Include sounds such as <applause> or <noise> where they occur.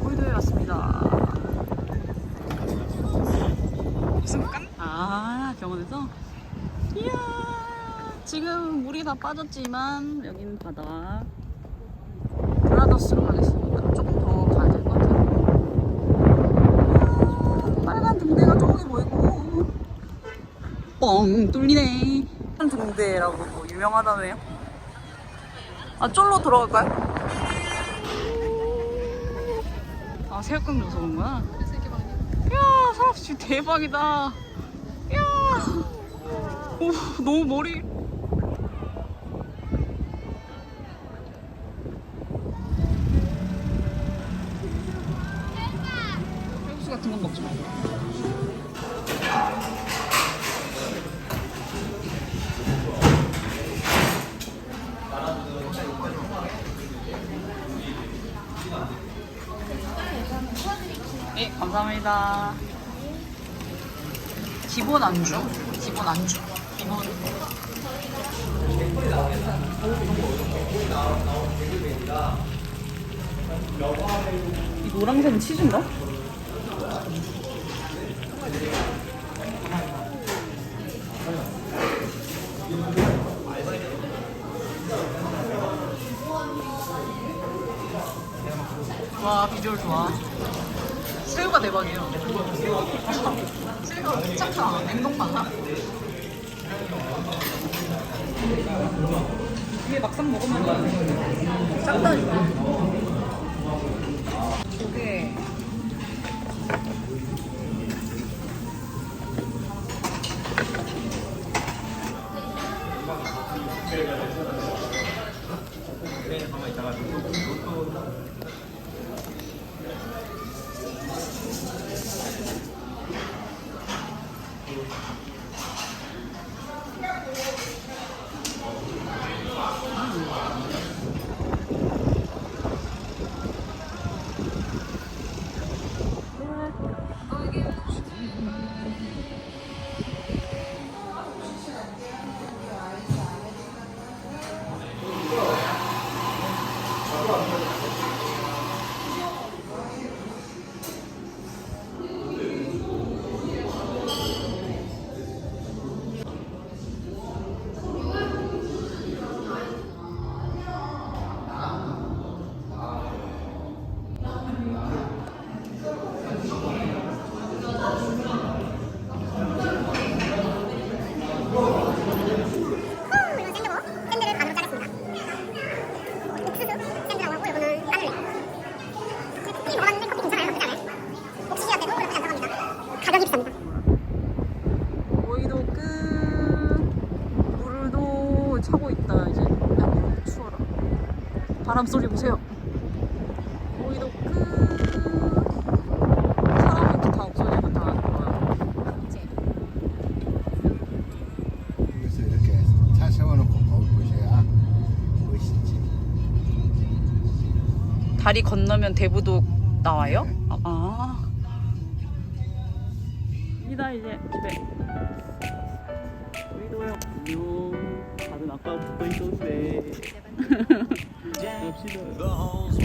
홀도에 왔습니다. 아 병원에서? 이야 지금 물이 다 빠졌지만 여기는 바다. 브라더스로 가겠습니다. 조금 더 가야 될 것 같아요. 이야, 빨간 등대가 저기 보이고 뻥 뚫리네. 등대라고 뭐 유명하다네요. 아 쫄로 들어갈까요? 아 새우깡 줘서 그런 거야? 야 사람 진짜 대박이다 야 오, 너무 머리 같은 건 먹지 말고 네, 감사합니다. 기본 안주, 기본 안주, 기본. 이 노란색은 치즈인가? 와 비주얼 좋아. 새우가 대박이에요. 새우가 괜찮다. 냉동파나. 이게 막상 먹으면 짱다 이거. 조개. 그리고 샌드고 샌드를 반으로 자르습니다. 옥수수 샌드라고 하고 이거는 까눌레. 커피 먹었는데 커피 괜찮아요. 나쁘지 않아요. 옥수수야 때도 나쁘지 않다고 합니다. 가격이 비쌉 차고 있다 이제. 야, 추워라. 바람 소리 보세요. 오이도 끝. 다리 건너면 대부도 나와요? 아. 아. 이다 이제 집에. 우리도요. 안녕. 다들 아까 붙어 있었는데. <laughs> 갑시다.